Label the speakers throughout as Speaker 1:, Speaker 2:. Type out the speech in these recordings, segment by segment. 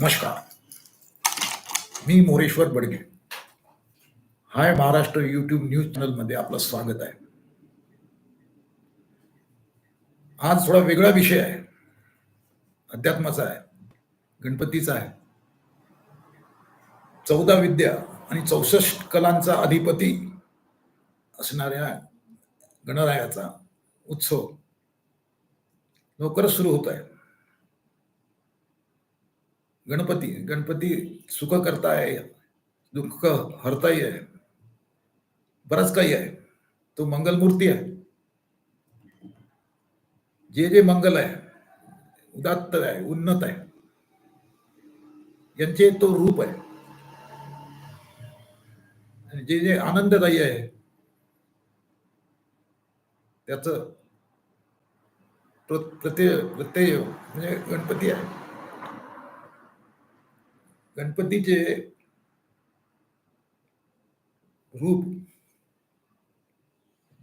Speaker 1: नमस्कार. मी Moreshwar Badge. Hi Maharashtra YouTube news चॅनलमध्ये आपलं स्वागत आहे. आज थोडा वेगळा विषय आहे. अध्यात्माचा आहे. गणपतीचा आहे. चौदा विद्या आणि चौसष्ट कलांचा अधिपती असणाऱ्या गणरायाचा उत्सव लवकरच सुरू होत आहे. गणपती, गणपति सुख करता आहे दुःख हरताही आहे बरंच काही है तो मंगलमूर्ती आहे जे जे मंगल आहे उदात्त आहे उन्नत आहे यांचे तो रूप आणि जे जे आनंददायी आहे त्याच प्रत्यय प्रत्यय म्हणजे गणपती आहे गणपतीचे रूप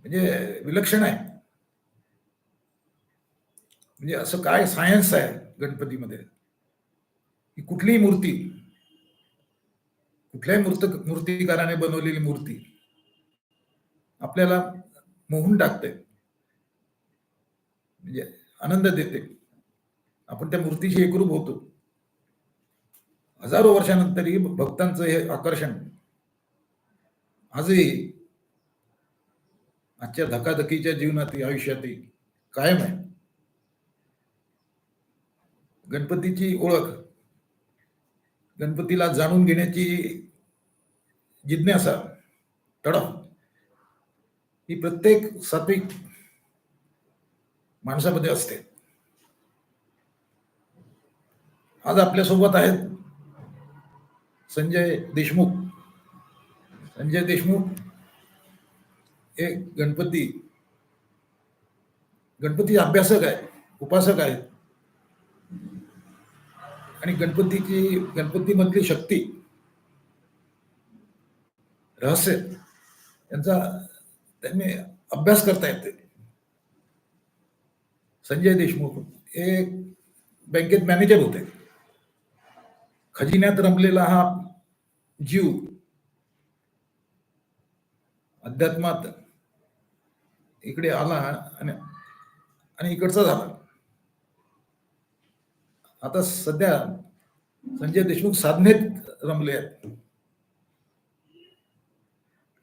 Speaker 1: म्हणजे विलक्षण आहे. म्हणजे असं काय सायन्स आहे गणपतीमध्ये? ही कुठलीही मूर्ती कुठल्याही मूर्त मूर्तिकाराने बनवलेली मूर्ती आपल्याला मोहून टाकते. म्हणजे आनंद देते. आपण त्या मूर्तीशी एकरूप होतो. हजारो वर्षानंतरही भक्तांचं हे आकर्षण. आजही आजच्या धकाधकीच्या जीवनातही आयुष्यातही कायम आहे. गणपतीची ओळख गणपतीला जाणून घेण्याची जिज्ञासा तडफ ही प्रत्येक सात्विक माणसामध्ये असते. आज आपल्यासोबत आहेत संजय देशमुख. संजय देशमुख हे गणपती गणपती अभ्यासक आहे उपासक आहेत. आणि गणपतीची गणपतीमधली शक्ती रहस्य यांचा त्यांनी अभ्यास करता येते. संजय देशमुख हे बँकेत मॅनेजर होते. खजिन्यात रमलेला हा जीव. अध्यात्मात इकडे आला आणि आणि इकडचा झाला. आता सध्या संजय देशमुख साधनेत रमले आहेत.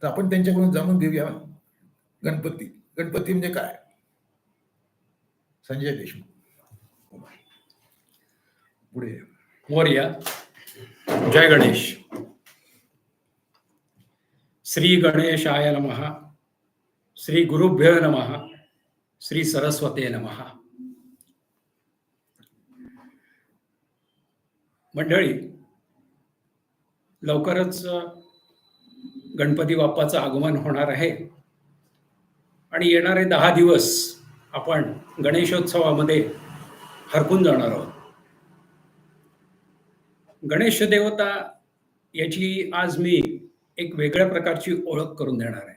Speaker 1: तर आपण त्यांच्याकडून जाणून घेऊया गणपती. गणपती म्हणजे काय? संजय देशमुख. पुढे.
Speaker 2: मोर्या जय गणेश. श्री गणेशाय नम श्री गुरुभ्यो नम श्री सरस्वते नम. मंडळी लवकरच गणपती बाप्पाचं आगमन होणार आहे. आणि येणारे दहा दिवस आपण गणेशोत्सवामध्ये हरकून जाणार आहोत. गणेश देवता याची आज मी एक वेगळ्या प्रकारची ओळख करून देणार आहे.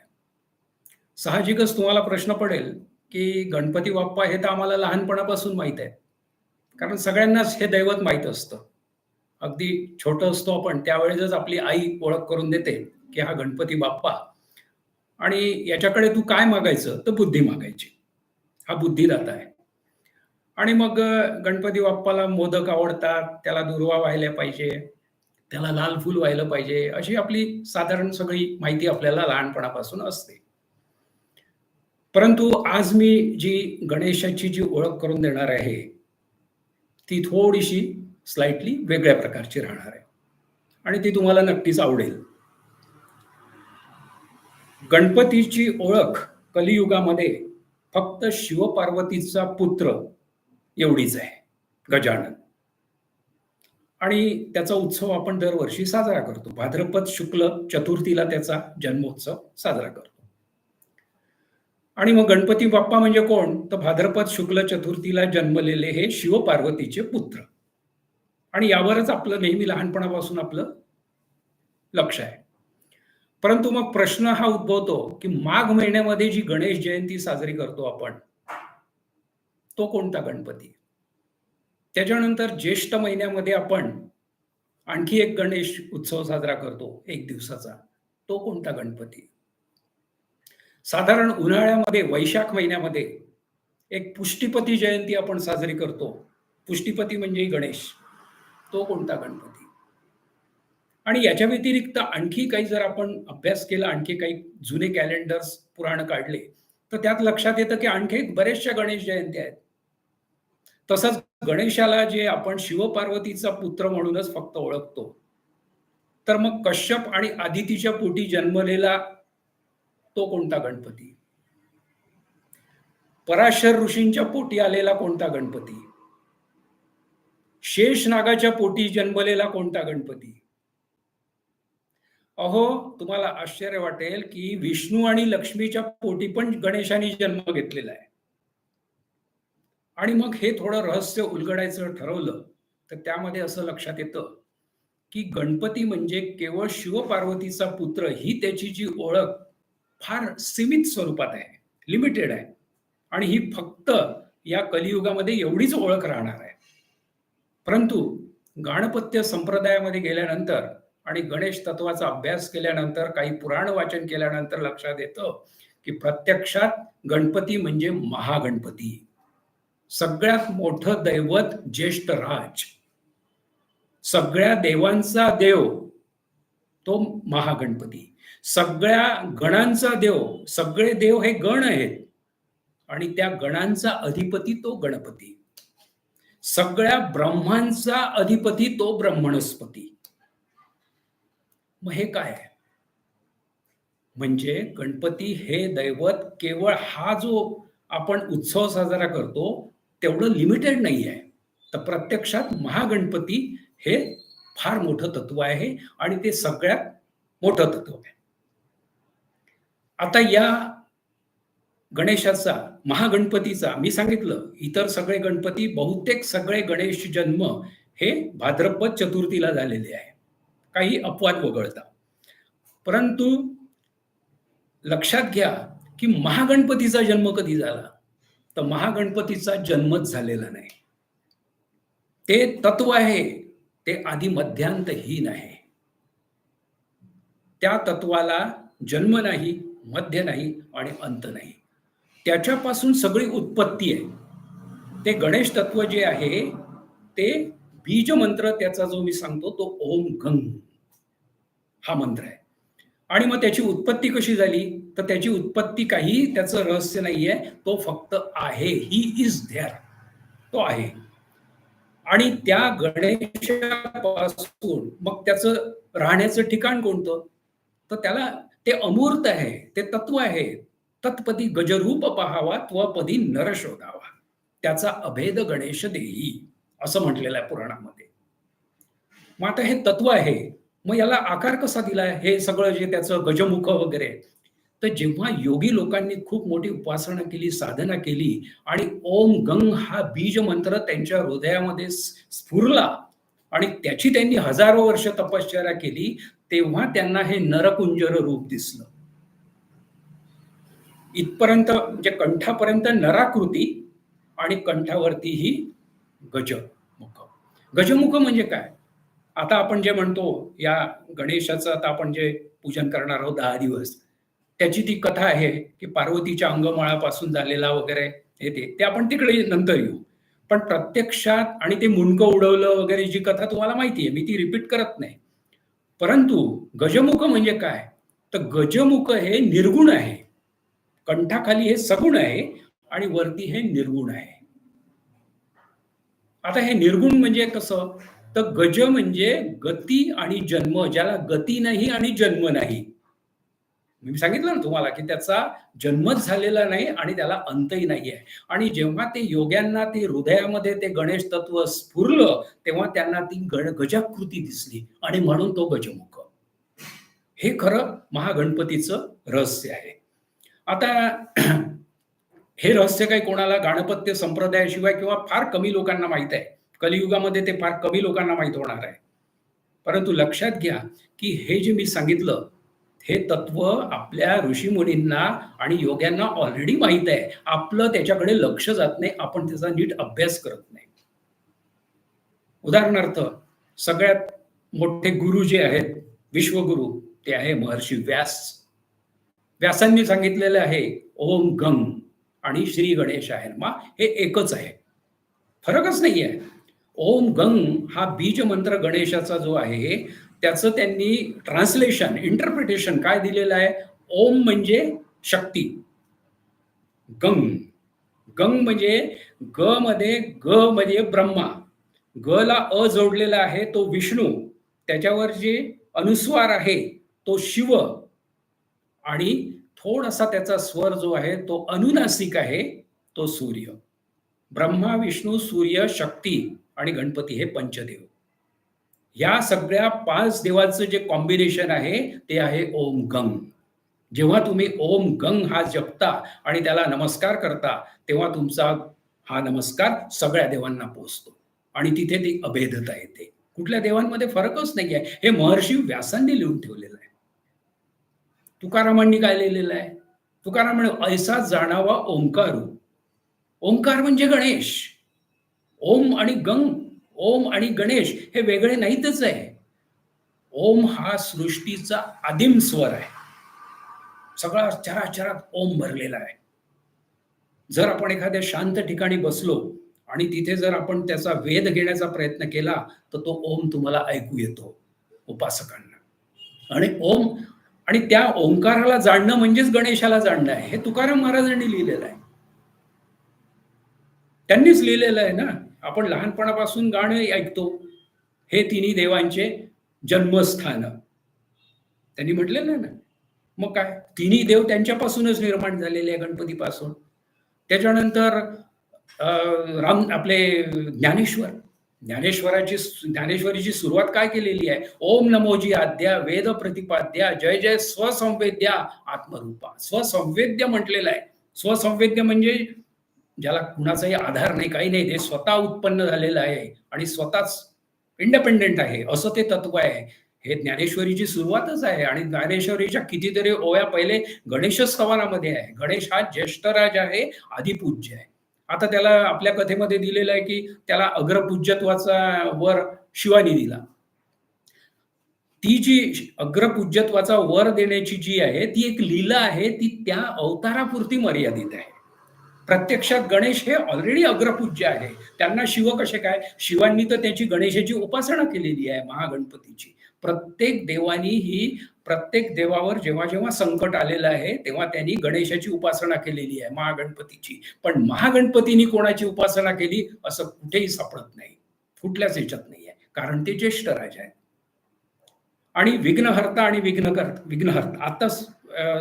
Speaker 2: साहजिकच तुम्हाला प्रश्न पडेल की गणपती बाप्पा हे तर आम्हाला लहानपणापासून माहीत आहे. कारण सगळ्यांनाच हे दैवत माहीत असतं. अगदी छोटं असतो आपण त्यावेळेसच आपली आई ओळख करून देते की हा गणपती बाप्पा. आणि याच्याकडे तू काय मागायचं? तर बुद्धी मागायची. हा बुद्धिदाता आहे. आणि मग गणपती बाप्पाला मोदक आवडतात त्याला दुर्वा व्हायला पाहिजे. त्याला लाल फूल व्हायला पाहिजे अशी आपली साधारण सगळी माहिती आपल्याला लहानपणापासून असते. परंतु आज मी जी गणेशाची जी ओळख करून देणार आहे ती थोडीशी स्लाइटली वेगळ्या प्रकारची राहणार आहे. आणि ती तुम्हाला नक्कीच आवडेल. गणपतीची ओळख कलियुगामध्ये फक्त शिवपार्वतीचा पुत्र एवढीच आहे गजानन. आणि त्याचा उत्सव आपण दरवर्षी साजरा करतो. भाद्रपद शुक्ल चतुर्थीला त्याचा जन्मोत्सव साजरा करतो. आणि मग गणपती बाप्पा म्हणजे कोण? तर भाद्रपद शुक्ल चतुर्थीला जन्मलेले हे शिवपार्वतीचे पुत्र. आणि यावरच आपलं नेहमी लहानपणापासून आपलं लक्ष आहे. परंतु मग प्रश्न हा उद्भवतो की माघ महिन्यामध्ये जी गणेश जयंती साजरी करतो आपण तो कोणता गणपती? त्याच्यानंतर ज्येष्ठ महिन्यामध्ये आपण आणखी एक गणेश उत्सव साजरा करतो एक दिवसाचा. तो कोणता गणपती? साधारण उन्हाळ्यामध्ये वैशाख महिन्यामध्ये एक पुष्टीपती जयंती आपण साजरी करतो. पुष्टीपती म्हणजे गणेश. तो कोणता गणपती? आणि याच्या व्यतिरिक्त आणखी काही जर आपण अभ्यास केला आणखी काही जुने कॅलेंडर्स पुराण काढले तर त्यात लक्षात येतं की आणखी बरेचशा गणेश जयंती आहेत. तसंच गणेशाला जे आपण शिवपार्वतीचा पुत्र म्हणूनच फक्त ओळखतो. तर मग कश्यप आणि आदितीच्या पोटी जन्मलेला तो कोणता गणपती? पराशर ऋषींच्या पोटी आलेला कोणता गणपती? शेष नागाच्या पोटी जन्मलेला कोणता गणपती? अहो तुम्हाला आश्चर्य वाटेल की विष्णू आणि लक्ष्मीच्या पोटी पण गणेशाने जन्म घेतलेला आहे. आणि मग हे थोडं रहस्य उलगडायचं ठरवलं तर त्यामध्ये असं लक्षात येतं की गणपती म्हणजे केवळ शिवपार्वतीचा पुत्र ही त्याची जी ओळख फार सीमित स्वरूपात आहे लिमिटेड आहे. आणि ही फक्त या कलियुगामध्ये एवढीच ओळख राहणार आहे. परंतु गाणपत्य संप्रदायामध्ये गेल्यानंतर आणि गणेश तत्वाचा अभ्यास केल्यानंतर काही पुराण वाचन केल्यानंतर लक्षात येतं की प्रत्यक्षात गणपती म्हणजे महागणपती. सगळ्यात मोठं दैवत ज्येष्ठ राज. सगळ्या देवांचा देव तो महागणपती. सगळ्या गणांचा देव सगळे देव हे गण आहेत. आणि त्या गणांचा अधिपती तो गणपती. सगळ्या ब्रह्मांचा अधिपती तो ब्रह्मणस्पती. मग हे काय म्हणजे गणपती हे दैवत केवळ हा जो आपण उत्सव साजरा करतो तेवढं लिमिटेड नाही आहे तर प्रत्यक्षात महागणपती हे फार मोठं तत्व आहे आणि ते सगळ्यात मोठं तत्व आहे. आता या गणेशाचा महागणपतीचा मी सांगितलं इतर सगळे गणपती बहुतेक सगळे गणेश जन्म हे भाद्रपद चतुर्थीला झालेले आहे. काही अपवाद वगळता. परंतु लक्षात घ्या की महागणपतीचा जन्म कधी झाला? तर महागणपतीचा जन्मच झालेला नाही. ते तत्व आहे ते आधी मध्यांतहीन आहे. त्या तत्वाला जन्म नाही मध्य नाही आणि अंत नाही. त्याच्यापासून सगळी उत्पत्ती आहे. ते गणेश तत्व जे आहे ते बीज मंत्र त्याचा जो मी सांगतो तो ओम गंग हा मंत्र आहे. आणि मग त्याची उत्पत्ती कशी झाली? तर त्याची उत्पत्ती काही त्याचं रहस्य नाहीये. तो फक्त आहे. ही इज धेअर तो आहे. आणि त्या गणेशापासून मग त्याचं राहण्याचं ठिकाण कोणतं? तर त्याला ते अमूर्त आहे. ते तत्व आहे. तत्पदी गजरूप पहावा त्वपदी नर शोधावा. त्याचा अभेद गणेश देई असं म्हटलेलं आहे पुराणामध्ये. मग आता हे तत्व आहे. मग याला आकार कसा दिलाय? हे सगळं जे त्याचं गजमुख वगैरे तर जेव्हा योगी लोकांनी खूप मोठी उपासना केली साधना केली आणि ओम गंग हा बीज मंत्र त्यांच्या हृदयामध्ये स्फुरला आणि त्याची त्यांनी हजारो वर्ष तपश्चर्या केली तेव्हा त्यांना हे नरकुंजर रूप दिसलं. इथपर्यंत म्हणजे कंठापर्यंत नराकृती आणि कंठावरती ही गजमुख. गजमुख म्हणजे काय? आता आपण जे म्हणतो या गणेशाचं आता आपण जे पूजन करणार आहोत दहा दिवस त्याची ती कथा आहे की पार्वतीच्या अंगमाळापासून झालेला वगैरे हे ते. ते आपण तिकडे नंतर येऊ. पण प्रत्यक्षात आणि ते मुंडकं उडवलं वगैरे जी कथा तुम्हाला माहिती आहे मी ती रिपीट करत नाही. परंतु गजमुख म्हणजे काय? तर गजमुख हे निर्गुण आहे. कंठाखाली हे सगुण आहे आणि वरती हे निर्गुण आहे. आता हे निर्गुण म्हणजे कसं? तर गज म्हणजे गती आणि जन्म ज्याला गती नाही आणि जन्म नाही. मी सांगितलं ना तुम्हाला की त्याचा जन्मच झालेला नाही आणि त्याला अंतही नाही आहे आणि जेव्हा ते योग्यांना ते हृदयामध्ये ते गणेश तत्व स्फुरलं तेव्हा त्यांना ती गण गजाकृती दिसली आणि म्हणून तो गजमुख. हे खरं महागणपतीचं रहस्य आहे. आता हे रहस्य काही कोणाला गाणपत्य संप्रदायाशिवाय किंवा फार कमी लोकांना माहीत आहे. कलियुगामध्ये ते फार कमी लोकांना माहीत होणार आहे. परंतु लक्षात घ्या की हे जे मी सांगितलं हे तत्व आपल्या ऋषीमुनींना आणि योग्यांना ऑलरेडी माहीत आहे. आपलं त्याच्याकडे लक्ष जात नाही. आपण त्याचा नीट अभ्यास करत नाही. उदाहरणार्थ सगळ्यात मोठे गुरु जे आहेत विश्वगुरु ते आहे महर्षी व्यास. व्यासांनी सांगितलेलं आहे ओम गंग आणि श्री गणेश आहे. मा हे एकच आहे. फरकच नाही आहे ओम गंग हा बीज मंत्र गणेशाचा जो आहे त्याचं त्यांनी ट्रान्सलेशन इंटरप्रिटेशन काय दिलेलं आहे? ओम म्हणजे शक्ती. गंग. गंग म्हणजे ग मध्ये ग म्हणजे ब्रह्मा. ग ला अ जोडलेला आहे तो विष्णू. त्याच्यावर जे अनुस्वार आहे तो शिव. आणि थोडासा त्याचा स्वर जो आहे तो अनुनासिक आहे तो सूर्य. ब्रह्मा विष्णू सूर्य शक्ती आणि गणपती हे पंचदेव. या सगळ्या पाच देवांचं जे कॉम्बिनेशन आहे ते आहे ओम गंग. जेव्हा तुम्ही ओम गंग हा जपता आणि त्याला नमस्कार करता तेव्हा तुमचा हा नमस्कार सगळ्या देवांना पोचतो. आणि तिथे ती अभेदता येते. कुठल्या देवांमध्ये फरकच नाही आहे. हे महर्षी व्यासांनी लिहून ठेवलेलं आहे. तुकारामांनी काय लिहिलेलं आहे? तुकाराम ऐसा जाणावा ओंकारू. ओंकार म्हणजे गणेश. ओम आणि गंग ओम आणि गणेश हे वेगळे नाहीतच आहे. ओम हा सृष्टीचा आदिम स्वर आहे. सगळा चराचरात ओम भरलेला आहे. जर आपण एखाद्या शांत ठिकाणी बसलो आणि तिथे जर आपण त्याचा वेध घेण्याचा प्रयत्न केला तर तो ओम तुम्हाला ऐकू येतो उपासकांना. आणि ओम आणि त्या ओंकाराला जाणणं म्हणजेच गणेशाला जाणणं आहे. हे तुकाराम महाराजांनी लिहिलेलं आहे. त्यांनीच लिहिलेलं आहे ना. आपण लहानपणापासून गाणं ऐकतो हे तिन्ही देवांचे जन्मस्थान. त्यांनी म्हटलेलं आहे ना? मग काय? तिन्ही देव त्यांच्यापासूनच निर्माण झालेले आहे गणपतीपासून. त्याच्यानंतर राम आपले ज्ञानेश्वर. ज्ञानेश्वराची ज्ञानेश्वरीची सुरुवात काय केलेली आहे? ओम नमोजी आद्या वेद प्रतिपाद्या जय जय स्वसंवेद्या आत्मरूपा. स्वसंवेद्य म्हटलेलं आहे. स्वसंवेद्य म्हणजे ज्याला कुणाचाही आधार नाही काही नाही ते स्वतः उत्पन्न झालेलं आहे आणि स्वतःच इंडिपेंडेंट आहे. असं ते तत्व आहे. हे ज्ञानेश्वरीची सुरुवातच आहे आणि ज्ञानेश्वरीच्या कितीतरी ओव्या पहिले गणेशस्तवनामध्ये आहे. गणेश हा ज्येष्ठराज आहे आदिपूज्य आहे. आता त्याला आपल्या कथेमध्ये दिलेलं आहे की त्याला अग्रपूज्यत्वाचा वर शिवानी दिला. ती जी अग्रपूज्यत्वाचा वर देण्याची जी आहे ती एक लीला आहे ती त्या अवतारापुरती मर्यादित आहे. प्रत्यक्षात गणेश हे ऑलरेडी अग्रपूज्य आहे. त्यांना शिव कसे काय? शिवांनी तर त्याची गणेशाची उपासना केलेली आहे महागणपतीची. प्रत्येक देवानी ही प्रत्येक देवावर जेव्हा जेव्हा संकट आलेलं आहे तेव्हा त्यांनी गणेशाची उपासना केलेली आहे महागणपतीची. पण महागणपतीनी कोणाची उपासना केली? असं कुठेही सापडत नाही. कुठल्याच याच्यात नाही आहे कारण ते ज्येष्ठ राजा आहेत. आणि विघ्नहर्ता आणि विघ्नकर्ता विघ्नहर्ता. आताच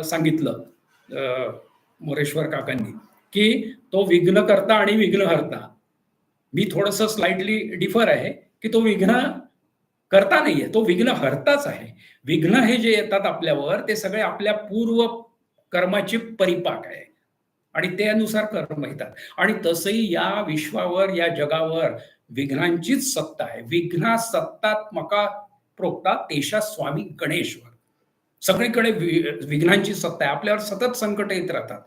Speaker 2: सांगितलं अं, मोरेश्वर काकांनी. की तो विघ्नकर्ता आणि विघ्नहर्ता मी थोडस स्लाइटली डिफर आहे की तो विघ्न करता नाहीये तो विघ्न हरताच आहे. विघ्न हे जे येतात आपल्यावर ते सगळे आपल्या पूर्व कर्माचे परिपाक आहे. आणि त्यानुसार कर्म येतात. आणि तसंही या विश्वावर या जगावर विघ्नांचीच सत्ता आहे. विघ्ना सत्तात्मका प्रोक्ता तेशा स्वामी गणेश्वर. सगळीकडे विघ्नांची सत्ता आहे. आपल्यावर सतत संकट येत राहतात.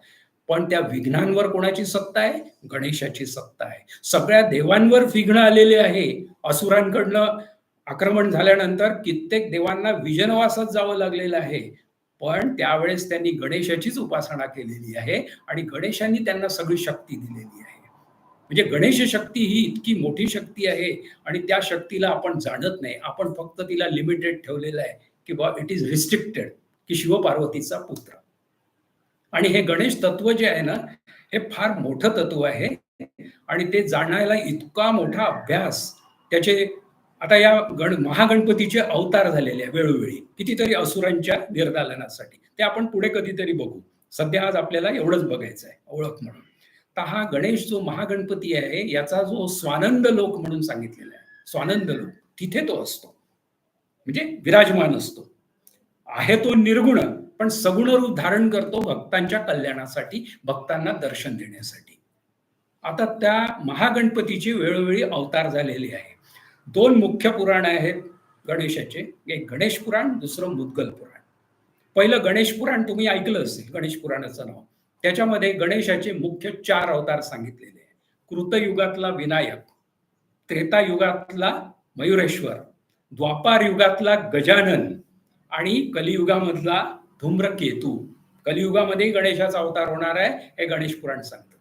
Speaker 2: पण त्या विघ्नांवर कोणाची सत्ता आहे? गणेशाची सत्ता आहे. सगळ्या देवांवर विघ्न आलेले आहे. असुरांकडनं आक्रमण झाल्यानंतर कित्येक देवांना विजनवासात जावं लागलेलं आहे. पण त्यावेळेस त्यांनी गणेशाचीच उपासना केलेली आहे आणि गणेशांनी त्यांना सगळी शक्ती दिलेली आहे. म्हणजे गणेश शक्ती ही इतकी मोठी शक्ती आहे आणि त्या शक्तीला आपण जाणत नाही. आपण फक्त तिला लिमिटेड ठेवलेलं आहे की बा इट इज रिस्ट्रिक्टेड की शिवपार्वतीचा पुत्र. आणि हे गणेश तत्व जे आहे ना हे फार मोठं तत्व आहे. आणि ते जाणायला इतका मोठा अभ्यास त्याचे आता या गण महागणपतीचे अवतार झालेले आहे वेळोवेळी. कितीतरी असुरांच्या निर्दालनासाठी. ते आपण पुढे कधीतरी बघू. सध्या आज आपल्याला एवढंच बघायचं आहे ओळख म्हणून. तर हा गणेश जो महागणपती आहे याचा जो स्वानंद लोक म्हणून सांगितलेला आहे. स्वानंद लोक. तिथे तो असतो. म्हणजे विराजमान असतो. आहे तो निर्गुण. पण सगुण रूप धारण करतो भक्तांच्या कल्याणासाठी भक्तांना दर्शन देण्यासाठी. आता त्या महागणपतीची वेळोवेळी अवतार झालेली आहे. दोन मुख्य पुराण आहेत गणेशाचे. एक गणेश पुराण दुसरं मुद्गल पुराण. पहिलं गणेश पुराण तुम्ही ऐकलं असेल गणेश पुराणाचं नाव. त्याच्यामध्ये गणेशाचे मुख्य चार अवतार सांगितलेले कृतयुगातला विनायक त्रेता युगातला मयुरेश्वर द्वापार युगातला गजानन आणि कलियुगामधला धूम्रकेतू. कलियुगामध्ये गणेशाचा अवतार होणार आहे हे गणेश पुराण सांगतं.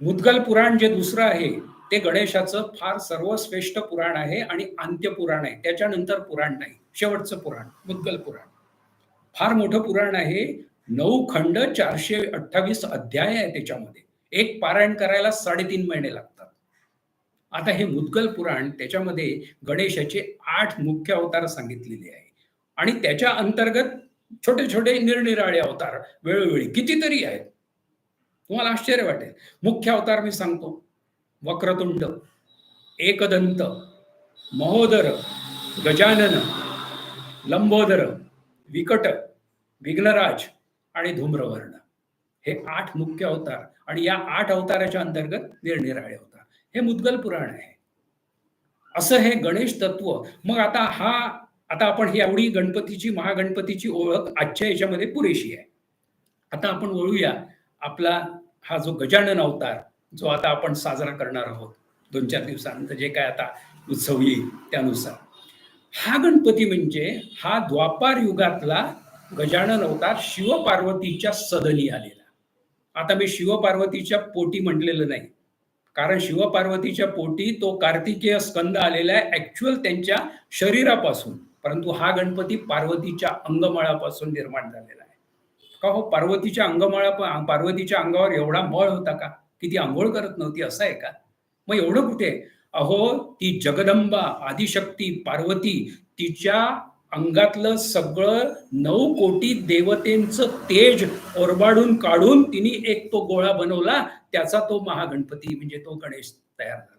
Speaker 2: मुद्गल पुराण जे दुसरं आहे ते गणेशाचं फार सर्वश्रेष्ठ पुराण आहे आणि अंत्य पुराण आहे. त्याच्यानंतर पुराण नाही शेवटचं पुराण मुद्गल पुराण. फार मोठं पुराण आहे नऊ खंड चारशे अठ्ठावीस अध्याय आहे त्याच्यामध्ये. एक पारायण करायला साडेतीन महिने लागतात. आता हे मुद्गल पुराण त्याच्यामध्ये गणेशाचे आठ मुख्य अवतार सांगितलेले आहे. आणि त्याच्या अंतर्गत छोटे छोटे निरनिराळे अवतार वेळोवेळी कितीतरी आहेत. तुम्हाला आश्चर्य वाटेल. मुख्य अवतार मी सांगतो. वक्रतुंड एकदंत महोदर गजानन लंबोदर विकट विघ्नराज आणि धूम्रवर्ण. हे आठ मुख्य अवतार आणि या आठ अवताराच्या अंतर्गत निरनिराळे अवतार. हे मुद्गल पुराण आहे. असं हे गणेश तत्व. मग आता हा आता आपण ही एवढी गणपतीची महागणपतीची ओळख आजच्या याच्यामध्ये पुरेशी आहे. आता आपण वळूया आपला हा जो गजानन अवतार जो आता आपण साजरा करणार आहोत. दोन चार दिवसानंतर जे काय आता उत्सव येईल त्यानुसार. हा गणपती म्हणजे हा द्वापार युगातला गजानन अवतार शिवपार्वतीच्या सदनी आलेला. आता मी शिवपार्वतीच्या पोटी म्हटलेलं नाही. कारण शिवपार्वतीच्या पोटी तो कार्तिकेय स्कंद आलेला आहे ऍक्च्युअल त्यांच्या शरीरापासून. परंतु हा गणपती पार्वतीच्या अंगमळापासून निर्माण झालेला आहे. का हो? पार्वतीच्या अंगमळा पार्वतीच्या अंगावर एवढा मळ होता का? की ती आंघोळ करत नव्हती असं आहे का? मग एवढं कुठे? अहो ती जगदंबा आदिशक्ती पार्वती तिच्या अंगातलं सगळं नऊ कोटी देवतेंचं तेज ओरबाडून काढून तिने एक तो गोळा बनवला त्याचा तो महागणपती म्हणजे तो गणेश तयार झाला.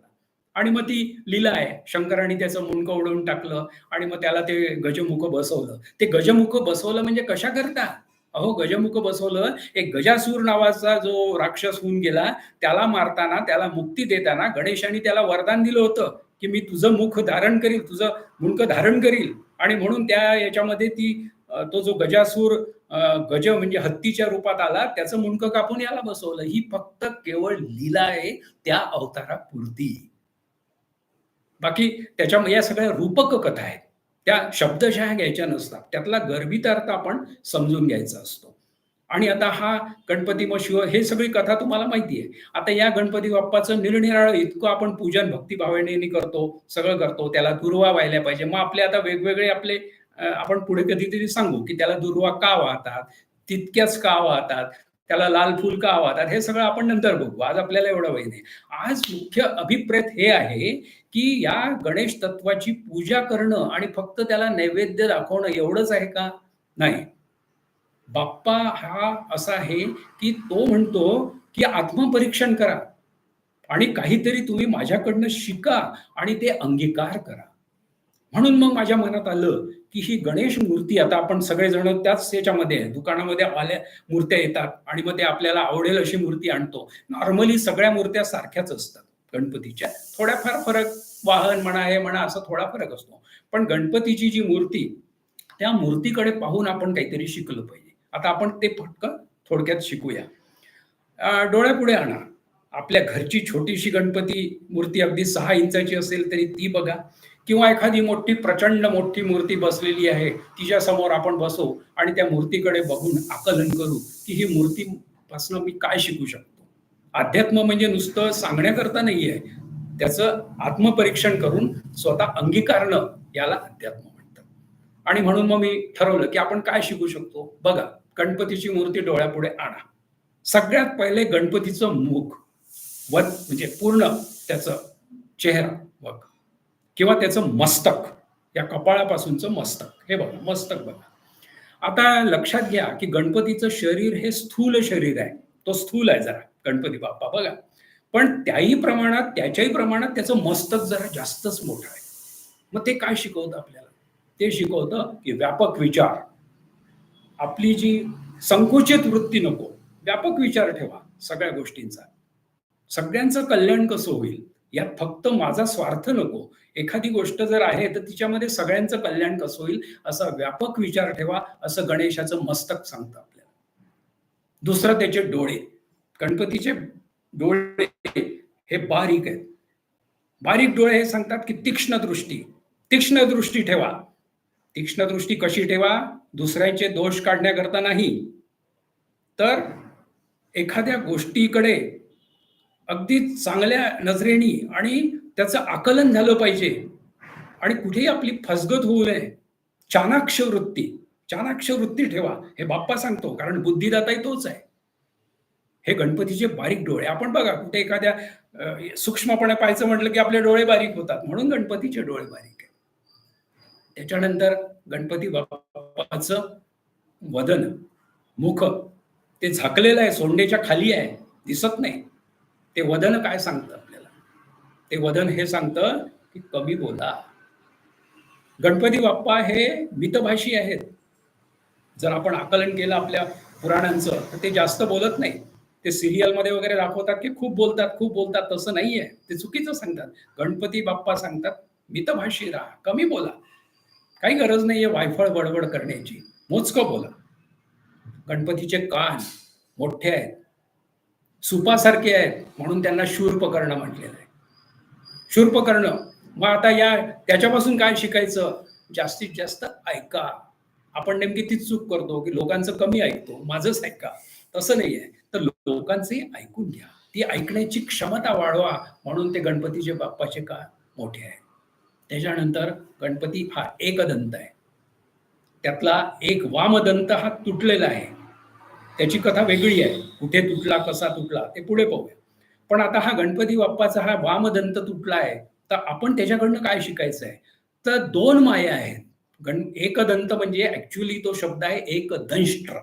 Speaker 2: आणि मग ती लीला आहे. शंकराने त्याचं मुंडकं उडवून टाकलं आणि मग त्याला ते गजमुख बसवलं. ते गजमुख बसवलं म्हणजे कशा करता? अहो गजमुख बसवलं. एक गजासूर नावाचा जो राक्षस होऊन गेला त्याला मारताना त्याला मुक्ती देताना गणेशाने त्याला वरदान दिलं होतं की मी तुझं मुख धारण करील तुझं मुंडकं धारण करील. आणि म्हणून त्या याच्यामध्ये ती तो जो गजासूर गज म्हणजे हत्तीच्या रूपात आला त्याचं मुंडकं कापून याला बसवलं. ही फक्त केवळ लीला आहे त्या अवतारापुरती. बाकी त्याच्या या सगळ्या रूपक कथा आहेत. त्या शब्दशः घ्यायच्या नसतात. त्यातला गर्भितार्थ आपण समजून घ्यायचा असतो. आणि आता हा गणपती मग शिव हे सगळी कथा तुम्हाला माहिती आहे. आता या गणपती बाप्पाचं निरनिराळं इतकं आपण पूजन भक्तिभावने करतो सगळं करतो त्याला दुर्वा व्हायला पाहिजे. मग आपले आता वेगवेगळे आपले आपण पुढे कधीतरी सांगू की त्याला दुर्वा का वाहतात? तितक्याच का वाहतात? त्याला लाल फुल का वाहतात हे सगळं आपण नंतर बघू. आज आपल्याला एवढं वय नाही. आज मुख्य अभिप्रेत हे आहे की या गणेश तत्वाची पूजा करणं आणि फक्त त्याला नैवेद्य दाखवणं एवढंच आहे का? नाही. बाप्पा हा असा आहे की तो म्हणतो की आत्मपरीक्षण करा आणि काहीतरी तुम्ही माझ्याकडनं शिका आणि ते अंगीकार करा. म्हणून मग माझ्या मनात आलं की ही गणेश मूर्ती आता आपण सगळेजण त्याच याच्यामध्ये आहे दुकानामध्ये आल्या मूर्त्या येतात आणि मग ते आपल्याला आवडेल अशी मूर्ती आणतो. नॉर्मली सगळ्या मूर्त्या सारख्याच असतात गणपतीच्या. थोड्याफार फरक वाहन म्हणा हे म्हणा असा थोडा फरक असतो. पण गणपतीची जी मूर्ती त्या मूर्तीकडे पाहून आपण काहीतरी शिकलं पाहिजे. आता आपण ते पटकन थोडक्यात शिकूया. डोळ्यापुढे आणा. आपल्या घरची छोटीशी गणपती मूर्ती अगदी सहा इंचाची असेल तरी ती बघा. किंवा एखादी मोठी प्रचंड मोठी मूर्ती बसलेली आहे तिच्या समोर आपण बसू आणि त्या मूर्तीकडे बघून आकलन करू की ही मूर्ती मूर्तीपासून मी काय शिकू शकतो. अध्यात्म म्हणजे नुसतं सांगण्याकरता नाही आहे त्याचं आत्मपरीक्षण करून स्वतः अंगीकारणं याला अध्यात्म म्हणतात. आणि म्हणून मग मी ठरवलं की आपण काय शिकू शकतो? बघा गणपतीची मूर्ती डोळ्यापुढे आणा. सगळ्यात पहिले गणपतीचं मुख व म्हणजे पूर्ण त्याचं चेहरा बघ. किंवा त्याचं मस्तक या कपाळापासूनचं मस्तक. हे बघा मस्तक बघा. आता लक्षात घ्या की गणपतीचं शरीर हे स्थूल शरीर आहे. तो स्थूल आहे जरा गणपती बाप्पा बघा. पण त्याही प्रमाणात त्याच्याही प्रमाणात त्याचं मस्तक जरा जास्तच मोठं आहे. मग ते काय शिकवतं आपल्याला? ते शिकवतं की व्यापक विचार. आपली जी संकुचित वृत्ती नको व्यापक विचार ठेवा सगळ्या गोष्टींचा. सगळ्यांचं कल्याण कसं होईल? यात फक्त माझा स्वार्थ नको. एखादी गोष्ट जर आहे तर तिच्यामध्ये सगळ्यांचं कल्याण कसं होईल असा व्यापक विचार ठेवा असं गणेशाचं मस्तक सांगतं आपल्याला. दुसरं त्याचे डोळे. गणपतीचे डोळे हे बारीक आहेत. बारीक डोळे हे सांगतात की तीक्ष्ण दृष्टी. तीक्ष्ण दृष्टी ठेवा. तीक्ष्ण दृष्टी कशी ठेवा? दुसऱ्यांचे दोष काढण्याकरता नाही. तर एखाद्या गोष्टीकडे अगदी चांगल्या नजरेनी आणि त्याचं आकलन झालं पाहिजे. आणि कुठेही आपली फसगत होऊ नये. चाणाक्ष वृत्ती चाणाक्ष वृत्ती ठेवा. हे बाप्पा सांगतो कारण बुद्धिदाताही तोच आहे. हे गणपतीचे बारीक डोळे. आपण बघा कुठे एखाद्या सूक्ष्मपणे पाहायचं म्हटलं की आपले डोळे बारीक होतात. म्हणून गणपतीचे डोळे बारीक आहे त्याच्यानंतर गणपती बाप्पाचं वदन मुख ते झाकलेलं आहे सोंडेच्या खाली आहे दिसत नाही. ते वदन काय सांगतं आपल्याला? ते वदन हे सांगतं की कमी बोला. गणपती बाप्पा हे मितभाषी आहेत. जर आपण आकलन केलं आपल्या पुराणांचं तर ते जास्त बोलत नाही ते सिरियलमध्ये वगैरे दाखवतात की खूप बोलतात खूप बोलतात तसं नाहीये. ते चुकीचं सांगतात. गणपती बाप्पा सांगतात मितभाषी राहा कमी बोला. काही गरज नाहीये वायफळ बडबड करण्याची. मोजकं बोला. गणपतीचे कान मोठे आहेत. सुपासारखे आहेत म्हणून त्यांना शूर्पकर्ण म्हटलेलं आहे. शूर्पकर्ण मग आता या त्याच्यापासून काय शिकायचं? जास्तीत जास्त ऐका. आपण नेमकी तीच चूक करतो की लोकांचं कमी ऐकतो माझंच ऐका. तसं नाही आहे. तर लोकांचंही ऐकून घ्या. ती ऐकण्याची क्षमता वाढवा म्हणून ते गणपतीचे बाप्पाचे का मोठे आहे त्याच्यानंतर गणपती हा एकदंत आहे. त्यातला एक वामदंत हा तुटलेला आहे. त्याची कथा वेगळी आहे. कुठे तुटला कसा तुटला ते पुढे पाहूया. पण आता हा गणपती बाप्पाचा हा वामदंत तुटला आहे तर आपण त्याच्याकडनं काय शिकायचं आहे तर दोन माया आहेत. गण एकदंत म्हणजे ऍक्च्युली तो शब्द आहे एकदंष्ट्र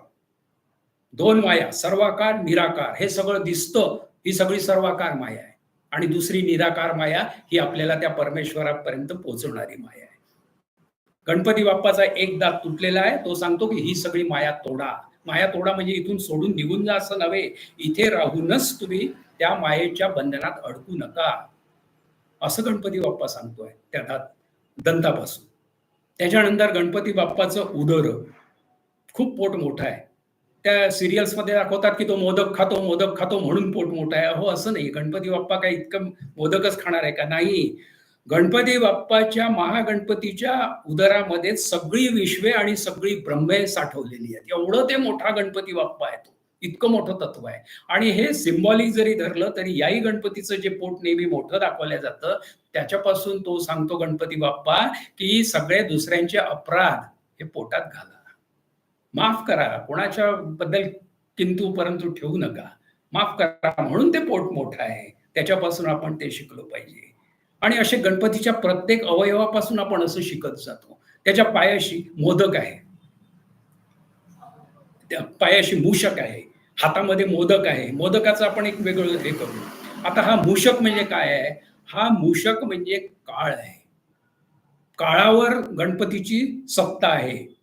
Speaker 2: दोन माया सर्वाकार निराकार हे सगळं दिसतं ही सगळी सर्वाकार माया आहे. आणि दुसरी निराकार माया ही आपल्याला त्या परमेश्वरापर्यंत पोहोचवणारी माया आहे. गणपती बाप्पाचा एक दात तुटलेला आहे तो सांगतो की ही सगळी माया तोडा. माया तोडा म्हणजे इथून सोडून निघून जा असं नव्हे. इथे राहूनच तुम्ही त्या मायेच्या बंधनात अडकू नका. असं गणपती बाप्पा सांगतोय त्या दंतापासून. त्याच्यानंतर गणपती बाप्पाचं उदर खूप पोट मोठं आहे. त्या सिरियल्समध्ये दाखवतात की तो मोदक खातो मोदक खातो म्हणून पोट मोठं आहे. हो असं नाही. गणपती बाप्पा काय इतकं मोदकच खाणार आहे का? नाही. गणपती बाप्पाच्या महागणपतीच्या उदरामध्ये सगळी विश्वे आणि सगळी ब्रह्मे साठवलेली आहेत. एवढं ते मोठा गणपती बाप्पा आहे तो. इतकं मोठं तत्व आहे. आणि हे सिम्बॉलिक जरी धरलं तरी याही गणपतीचं जे पोट नेहमी मोठं दाखवलं जातं त्याच्यापासून तो सांगतो गणपती बाप्पा की सगळे दुसऱ्यांचे अपराध हे पोटात घाला. माफ करा कोणाच्या बद्दल किंतू परंतु ठेवू नका. माफ करा म्हणून ते पोट मोठं आहे. त्याच्यापासून आपण ते शिकलो पाहिजे. आणि असे गणपतीच्या प्रत्येक अवयवापासून आपण असं शिकत जातो. त्याच्या पायाशी मोदक आहे. त्या पायाशी मूषक आहे. हातामध्ये मोदक आहे. मोदकाचं आपण एक वेगळं हे करू. आता हा मूषक म्हणजे काय आहे? हा मूषक म्हणजे काळ आहे. काळावर गणपतीची सत्ता आहे.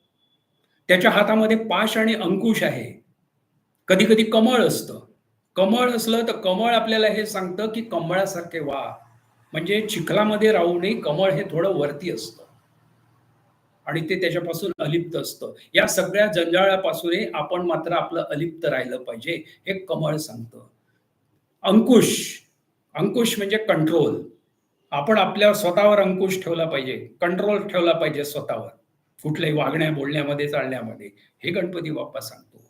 Speaker 2: त्याच्या हातामध्ये पाश आणि अंकुश आहे. कधी कधी कमळ असतं. कमळ असलं तर कमळ आपल्याला हे सांगतं की कमळासारखे वा म्हणजे चिखलामध्ये राहू नये कमळ हे थोडं वरती असतं. आणि ते त्याच्यापासून अलिप्त असतं. या सगळ्या जंजाळापासूनही आपण मात्र आपलं अलिप्त राहिलं पाहिजे हे कमळ सांगतं. अंकुश अंकुश म्हणजे कंट्रोल आपण आपल्या स्वतःवर अंकुश ठेवला पाहिजे कंट्रोल ठेवला पाहिजे स्वतःवर. कुठल्याही वागण्या बोलण्यामध्ये चालण्यामध्ये. हे गणपती बाप्पा सांगतो.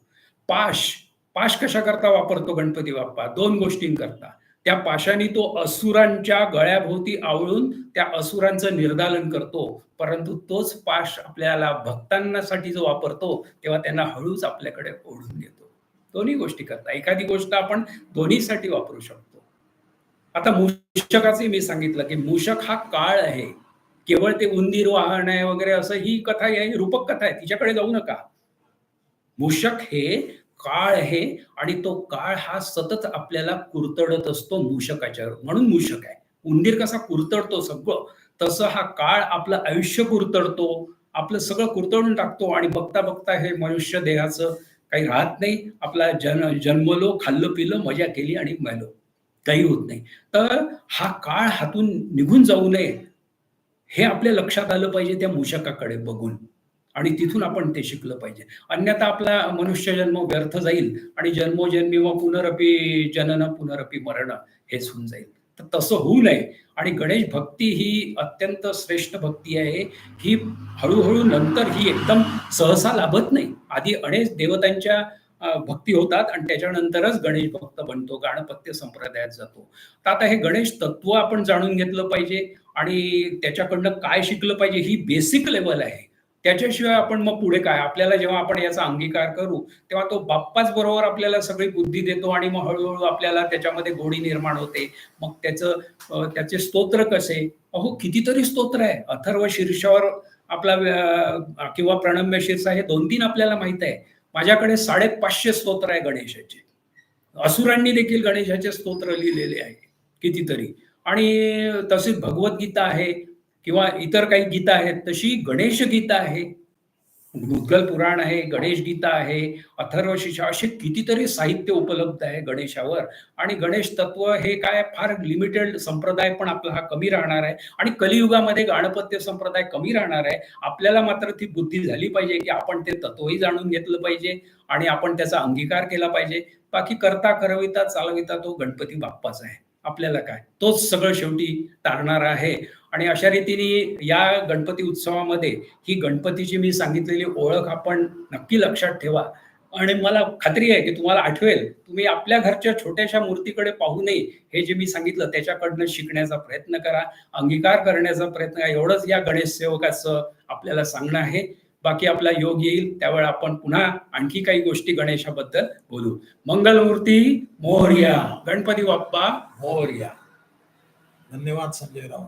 Speaker 2: पाश पाश कशा करता वापरतो गणपती बाप्पा? दोन गोष्टींकरता. त्या पाशाने तो असुरांच्या गळ्याभोवती आवळून त्या असुरांचं निर्दालन करतो. परंतु तोच पाश आपल्याला भक्तांसाठी जो वापरतो तेव्हा त्यांना हळूच आपल्याकडे ओढून घेतो दोन्ही गोष्टी करता. एखादी गोष्ट आपण दोन्हीसाठी वापरू शकतो. आता मूषकाचे मी सांगितलं की मूषक हा काळ आहे. केवळ ते उंदीर वाहन आहे वगैरे असं ही कथा आहे रूपक कथा आहे. तिच्याकडे जाऊ नका. मूषक हे काळ आहे आणि तो काळ हा सतत आपल्याला कुरतडत असतो मूषकाच्या म्हणून मूषक आहे. उंदीर कसा कुरतडतो सगळं तसं हा काळ आपलं आयुष्य कुरतडतो. आपलं सगळं कुरतडून टाकतो आणि बघता बघता हे मनुष्य देहाचं काही राहत नाही. आपला जन जन्मलो खाल्लं पिलं मजा केली आणि मेलो. काही होत नाही. तर हा काळ हातून निघून जाऊ नये. हे आपल्या लक्षात आलं पाहिजे त्या मूषकाकडे बघून. आणि तिथून आपण ते शिकलं पाहिजे. अन्यथा आपला मनुष्य जन्म व्यर्थ जाईल आणि जन्मोजन्मी व पुनरपी जनन पुनरपी मरण हेच होऊन जाईल. तर तसं होऊ नये. आणि गणेश भक्ती ही अत्यंत श्रेष्ठ भक्ती आहे. ही हळूहळू नंतर ही एकदम सहसा लाभत नाही. आधी अनेक देवतांच्या भक्ती होतात आणि त्याच्यानंतरच गणेश भक्त बनतो गाणपत्य संप्रदायात जातो. तर आता हे गणेश तत्व आपण जाणून घेतलं पाहिजे आणि त्याच्याकडनं काय शिकलं पाहिजे ही बेसिक लेवल आहे. त्याच्याशिवाय आपण मग पुढे काय? आपल्याला जेव्हा आपण याचा अंगीकार करू तेव्हा तो बाप्पाच बरोबर आपल्याला सगळी बुद्धी देतो आणि मग हळूहळू आपल्याला त्याच्यामध्ये गोडी निर्माण होते. मग त्याचं त्याचे स्तोत्र कसे? अहो कितीतरी स्तोत्र आहे. अथर्व शीर्षावर आपला किंवा प्रणम्य शीर्ष हे दोन तीन आपल्याला माहीत आहे. माझ्याकडे साडेपाचशे स्तोत्र आहे गणेशाचे. असुरांनी देखील गणेशाचे स्तोत्र लिहिलेले आहे. कितीतरी. आणि तसेच भगवद्गीता आहे. किंवा इतर काही गीता आहेत तशी गणेश गीता आहे. मुद्गल पुराण आहे गणेश गीता आहे अथर्व शीर्षा असे कितीतरी साहित्य उपलब्ध आहे गणेशावर. आणि गणेश तत्व हे काय फार लिमिटेड संप्रदाय पण आपला हा कमी राहणार आहे. आणि कलियुगामध्ये गाणपत्य संप्रदाय कमी राहणार आहे. आपल्याला मात्र ती बुद्धी झाली पाहिजे की आपण ते तत्वही जाणून घेतलं पाहिजे आणि आपण त्याचा अंगीकार केला पाहिजे. बाकी करता करविता चालविता तो गणपती बाप्पाच आहे. आपल्याला काय? तोच सगळं शेवटी तारणार आहे. आणि अशा रीतीने या गणपती उत्सवामध्ये ही गणपतीची मी सांगितलेली ओळख आपण नक्की लक्षात ठेवा. आणि मला खात्री आहे की तुम्हाला आठवेल तुम्ही आपल्या घरच्या छोट्याशा मूर्तीकडे पाहू नये हे जे मी सांगितलं त्याच्याकडनं शिकण्याचा प्रयत्न करा अंगीकार करण्याचा प्रयत्न करा एवढंच या गणेश सेवकाचं आपल्याला सांगणं आहे. बाकी आपला योग येईल त्यावेळेला आपण पुन्हा आणखी काही गोष्टी गणेशाबद्दल बोलू. मंगलमूर्ती मोर्या गणपती बाप्पा मोर्या
Speaker 1: धन्यवाद संजय राव